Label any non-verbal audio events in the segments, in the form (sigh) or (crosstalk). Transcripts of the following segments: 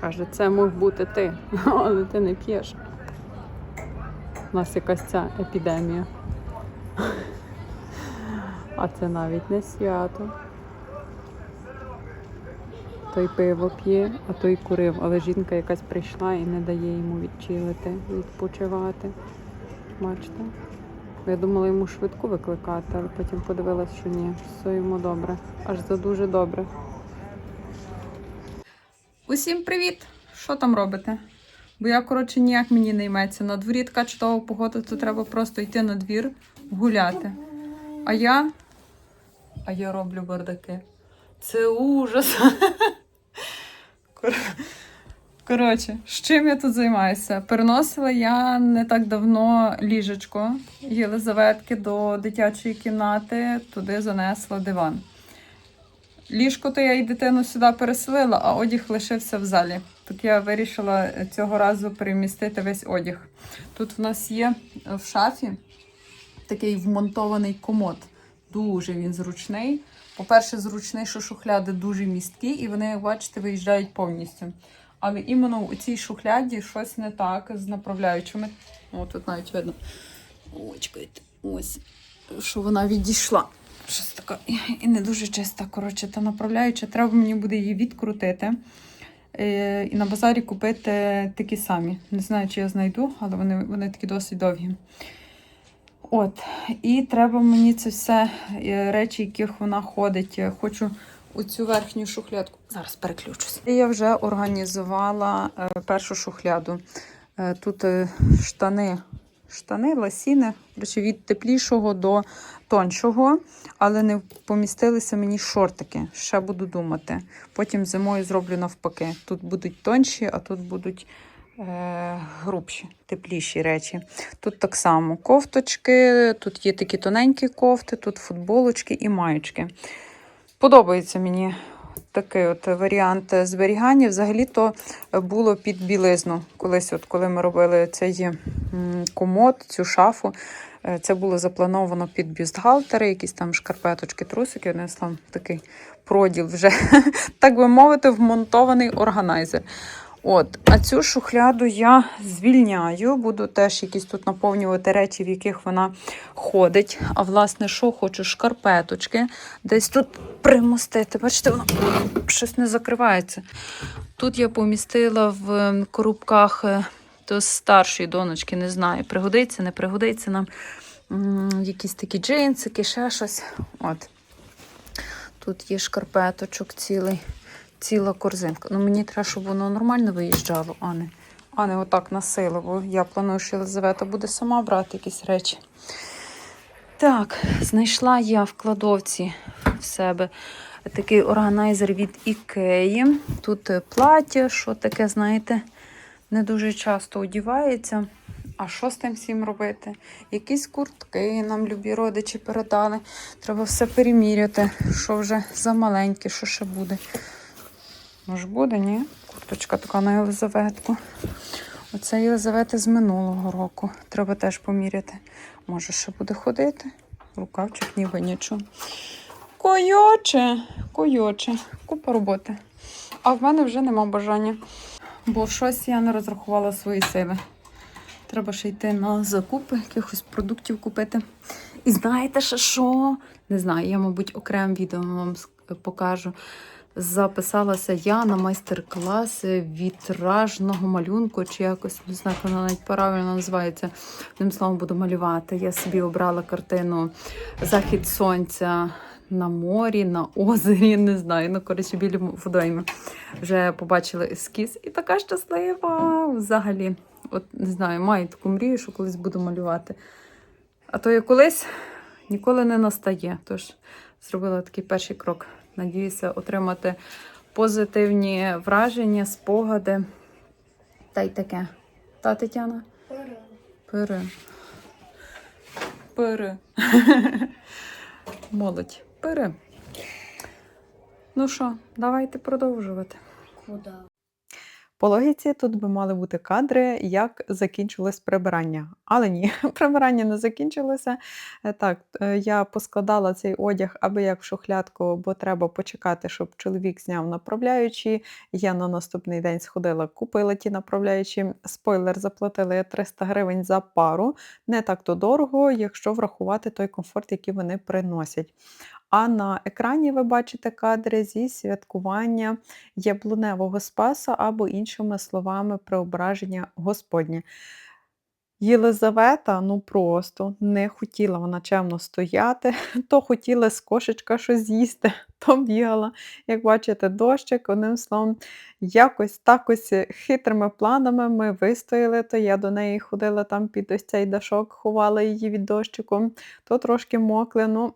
Каже, це мог бути ти, (laughs) але ти не п'єш. У нас якась ця епідемія. А це навіть не свято. Той пиво п'є, а той курив. Але жінка якась прийшла і не дає йому відчилити, відпочивати. Бачите? Я думала йому швидку викликати, але потім подивилась, що ні, все йому добре. Аж за дуже добре. Усім привіт! Що там робите? Бо я, коротше, ніяк мені не йметься. На дворі така чудова погода, то треба просто йти на двір гуляти. А я. А я роблю бардаки. Це ужас. Коротше, з чим я тут займаюся? Переносила я не так давно ліжечко Єлизаветки до дитячої кімнати, туди занесла диван. Ліжко то я і дитину сюди переселила, а одяг лишився в залі. Так я вирішила цього разу перемістити весь одяг. Тут в нас є в шафі такий вмонтований комод. Дуже він зручний. По-перше, зручний, що шухляди дуже місткі, і вони, як бачите, виїжджають повністю. Але іменно у цій шухляді щось не так з направляючими. О, тут навіть видно. Ой, чекайте, ось, що вона відійшла. Щось така і не дуже чиста. Коротше, та направляюча. Треба мені буде її відкрутити. Е, і на базарі купити такі самі. Не знаю, чи я знайду, але вони, вони такі досить довгі. От, і треба мені це все е, речі, яких вона ходить. Хочу оцю верхню шухлядку. Зараз переключусь. Я вже організувала е, першу шухляду. Тут штани, штани, ласіни, коротше, від теплішого до тоншого, але не помістилися мені шортики. Ще буду думати. Потім зимою зроблю навпаки. Тут будуть тонші, а тут будуть е, грубші, тепліші речі. Тут так само кофточки, тут є такі тоненькі кофти, тут футболочки і маєчки. Подобається мені такий от варіант зберігання. Взагалі-то було під білизну. Колись, от коли ми робили цей комод, цю шафу, е, це було заплановано під бюстгальтери, якісь там шкарпеточки, трусики. Несла такий проділ вже, (laughs) так би мовити, вмонтований органайзер. От, а цю шухляду я звільняю, буду теж якісь тут наповнювати речі, в яких вона ходить. А власне, що хочу, шкарпеточки. Десь тут примостити. Бачите, воно щось не закривається. Тут я помістила в ем, коробках е, до старшої донечки, не знаю, пригодиться, не пригодиться нам якісь такі джинсики, ще щось. От. Тут є шкарпеточок цілий ціла корзинка. Ну мені треба, щоб воно нормально виїжджало, а не, а не отак на силу, бо я планую, що Єлизавета буде сама брати якісь речі. Так, знайшла я в кладовці в себе такий органайзер від Ікеї. Тут е, плаття, що таке, знаєте, не дуже часто одівається. А що з тим всім робити? Якісь куртки нам любі родичі передали. Треба все переміряти, що вже за маленьке, що ще буде. Може буде, ні? Курточка така на Єлизаветку. Оце Єлизавета з минулого року. Треба теж поміряти. Може, ще буде ходити. Рукавчик ніби нічого. Койоче, койоче, купа роботи. А в мене вже нема бажання. Бо щось я не розрахувала свої сили. Треба ще йти на закупи, якихось продуктів купити. І знаєте ще що? Не знаю, я, мабуть, окрем відео вам покажу. Записалася я на майстер-клас вітражного малюнку, чи якось не знаю, вона навіть правильно називається. Одним словом, буду малювати. Я собі обрала картину Захід сонця на морі, на озері, не знаю. Ну, коротше, білі водойми. Вже побачила ескіз і така щаслива взагалі. От не знаю, маю таку мрію, що колись буду малювати. А то я колись ніколи не настає. Тож зробила такий перший крок. Надіюся отримати позитивні враження, спогади. Та й таке. Та Тетяна? Пири. Пири. (laughs) Молодь. Пири. Ну що, давайте продовжувати. Куда? По логіці тут би мали бути кадри, як закінчилось прибирання. Але ні, (laughs) прибирання не закінчилося. Е, Так, е, я поскладала цей одяг аби як в шухлядку, бо треба почекати, щоб чоловік зняв направляючі. Я на наступний день сходила, купила ті направляючі. Спойлер, заплатила 300 гривень за пару. Не так то дорого, якщо врахувати той комфорт, який вони приносять. А на екрані ви бачите кадри зі святкування яблуневого спаса або, іншими словами, преображення Господнє. Єлизавета, ну просто не хотіла вона чемно стояти, то хотіла з кошечка щось з'їсти, (laughs) то бігала. Як бачите, дощик, одним словом, якось так ось хитрими планами ми вистояли, то я до неї ходила там під ось цей дашок, ховала її від дощику, то трошки мокли. Ну,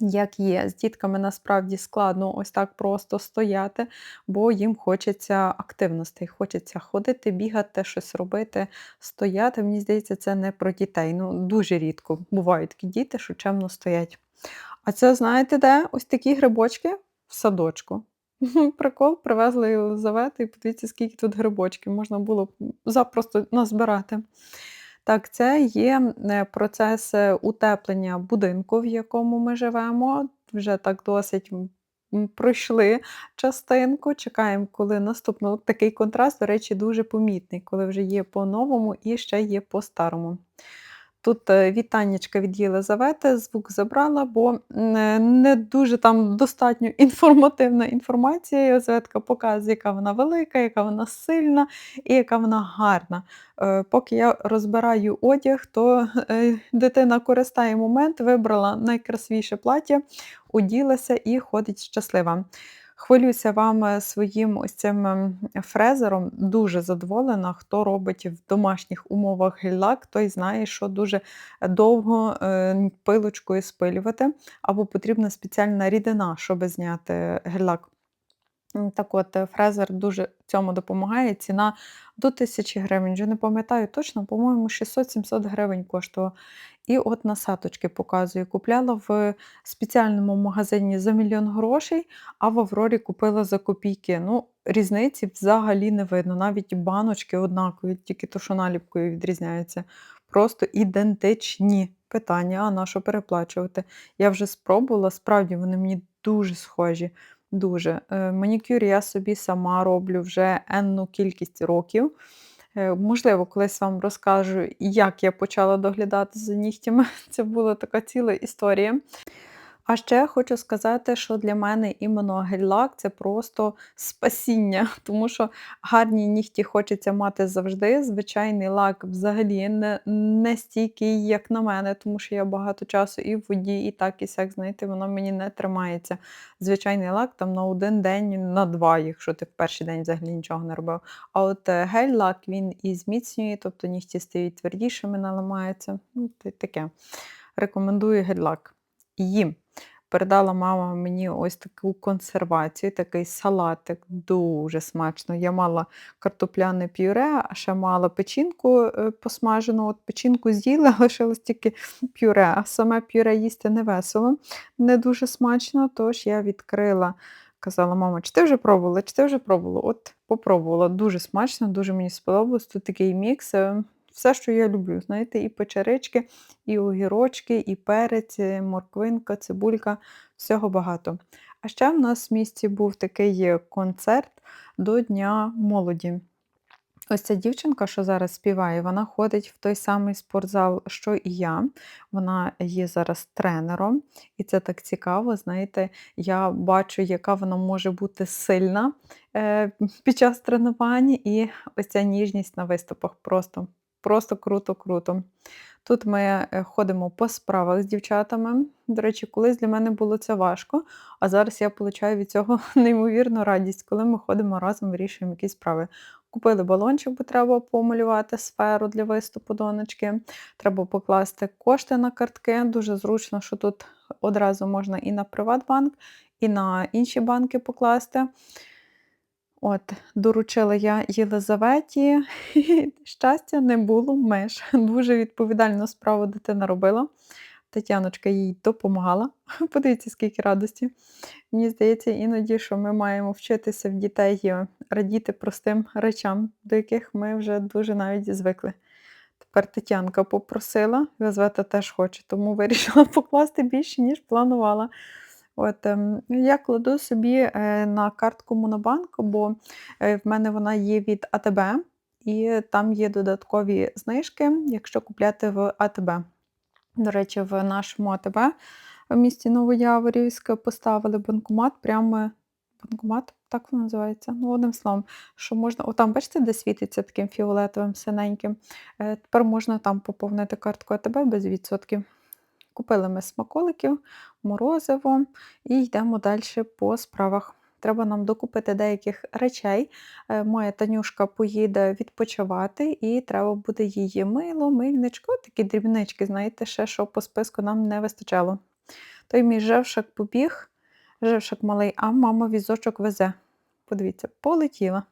як є, з дітками насправді складно ось так просто стояти, бо їм хочеться активностей, хочеться ходити, бігати, щось робити, стояти. Мені здається, це не про дітей. Ну, дуже рідко бувають такі діти, що чемно стоять. А це, знаєте, де? Ось такі грибочки в садочку. (laughs) Прикол, привезли Єлизавету, і подивіться, скільки тут грибочків можна було запросто назбирати. Так, це є е, процес е, утеплення будинку, в якому ми живемо. Вже так досить пройшли частинку. Чекаємо, коли наступно такий контраст, до речі, дуже помітний, коли вже є по-новому і ще є по-старому. Тут е, вітаннячка від Єлизавети, звук забрала, бо е, не дуже там достатньо (laughs) інформативна інформація. Єлизаветка показує, яка вона велика, яка вона сильна і яка вона гарна. Е, Поки я розбираю одяг, то дитина користає момент, вибрала найкрасивіше плаття, оділася і ходить щаслива. Хвалюся вам е, своїм ось цим ем, фрезером. Дуже задоволена. Хто робить в домашніх умовах гель-лак, той знає, що дуже довго е, пилочкою спилювати, або потрібна спеціальна рідина, щоб зняти гель-лак. Так от, е, фрезер дуже цьому допомагає. Ціна до 1000 гривень. Вже не пам'ятаю точно, по-моєму, 600-700 гривень коштував. І от насадочки показую. Купляла в спеціальному магазині за мільйон грошей, а в Аврорі купила за копійки. Ну, різниці взагалі не видно. Навіть баночки однакові, тільки то, що наліпкою відрізняються. Просто ідентичні. Питання, а на що переплачувати? Я вже спробувала, справді вони мені дуже схожі. Дуже. Е, Манікюр я собі сама роблю вже енну кількість років. Е, Можливо, колись вам розкажу, як я почала доглядати за нігтями. (laughs) Це була така ціла історія. А ще хочу сказати, що для мене іменно гель-лак це просто спасіння, (laughs) тому що гарні нігті хочеться мати завжди. Звичайний лак взагалі не, не стійкий, як на мене, тому що я багато часу і в воді, і так, і сяк, знаєте, воно мені не тримається. Звичайний лак там на один день, на два, якщо ти в перший день взагалі нічого не робив. А от е, гель-лак він і зміцнює, тобто нігті стають твердішими, наламаються. Ну, таке. Рекомендую гель-лак. Їм. Передала мама мені ось таку консервацію, такий салатик, дуже смачно. Я мала картопляне пюре, а ще мала печінку е, посмажену. От печінку з'їла, (laughs) лишилось тільки пюре, а саме пюре їсти не весело, не дуже смачно. Тож я відкрила, казала, мама, чи ти вже пробувала? Чи ти вже пробувала? От попробувала. Дуже смачно, дуже мені сподобалось. Тут такий мікс. Е, Все, що я люблю, знаєте, і печерички, і огірочки, і перець, і морквинка, цибулька, всього багато. А ще в нас в місті був такий е, концерт до Дня молоді. Ось ця дівчинка, що зараз співає, вона ходить в той самий спортзал, що і я. Вона є зараз тренером, і це так цікаво. Знаєте, я бачу, яка вона може бути сильна е, під час тренувань, і ось ця ніжність на виступах просто, просто круто-круто. Тут ми е, ходимо по справах з дівчатами. До речі, колись для мене було це важко, а зараз я получаю від цього (laughs) неймовірну радість, коли ми ходимо разом, вирішуємо якісь справи. Купили балончик, бо треба помалювати сферу для виступу донечки. Треба покласти кошти на картки. Дуже зручно, що тут одразу можна і на Приватбанк, і на інші банки покласти. От, доручила я Єлизаветі, (laughs) щастя не було меж. Дуже відповідальну справу дитина робила. Тетяночка їй допомагала. (laughs) Подивіться, скільки радості. Мені здається, іноді, що ми маємо вчитися в дітей радіти простим речам, до яких ми вже дуже навіть звикли. Тепер Тетянка попросила, Візвета теж хоче, тому вирішила (laughs) покласти більше, ніж планувала. От, ем, я кладу собі е, на картку Монобанк, бо е, в мене вона є від АТБ, і там є додаткові знижки, якщо купляти в АТБ. До речі, в нашому АТБ в місті Новояворівськ поставили банкомат, прямо банкомат, так воно називається. Ну, одним словом, що можна, о, там, бачите, де світиться таким фіолетовим, синеньким. Е, Тепер можна там поповнити картку АТБ без відсотків. Купили ми смаколиків, морозиво і йдемо далі по справах. Треба нам докупити деяких речей. Е, Моя Танюшка поїде відпочивати, і треба буде її мило, мильничко, такі дрібнички, знаєте, ще що по списку нам не вистачало. Той мій жевшак побіг, жевшак малий, а мама візочок везе. Подивіться, полетіла.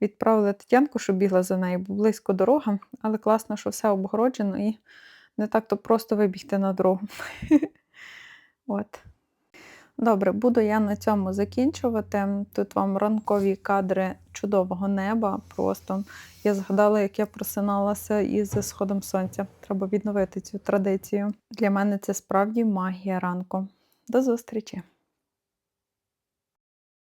Відправили Тетянку, щоб бігла за нею, бо близько дорога, але класно, що все обгороджено і не так то просто вибігти на дорогу. (laughs) От. Добре, буду я на цьому закінчувати. Тут вам ранкові кадри чудового неба. Просто я згадала, як я просиналася із сходом сонця. Треба відновити цю традицію. Для мене це справді магія ранку. До зустрічі!